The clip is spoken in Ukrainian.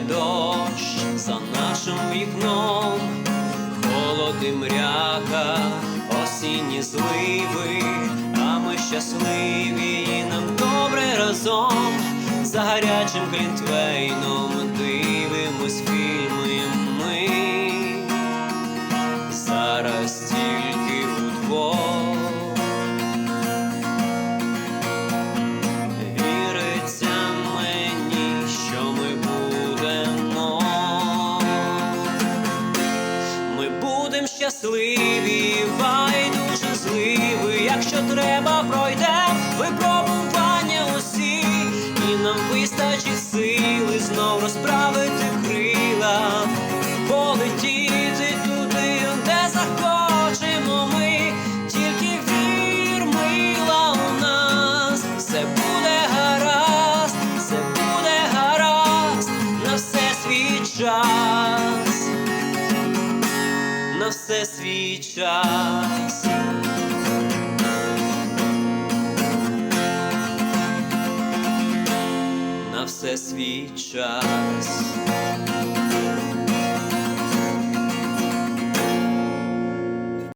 дощ за нашим вікном, холод і мряка, осінні зливи, а ми щасливі, і нам добре разом за гарячим клінтвейном. Щасливі, байдуже зливи, якщо треба, пройдем. Випробування усі, і нам вистачить сили знов розправити крила, полетіти туди, де захочемо ми, тільки вір, мила у нас, все буде гаразд, все буде гаразд, на все свій час на все свій час. На все свій час.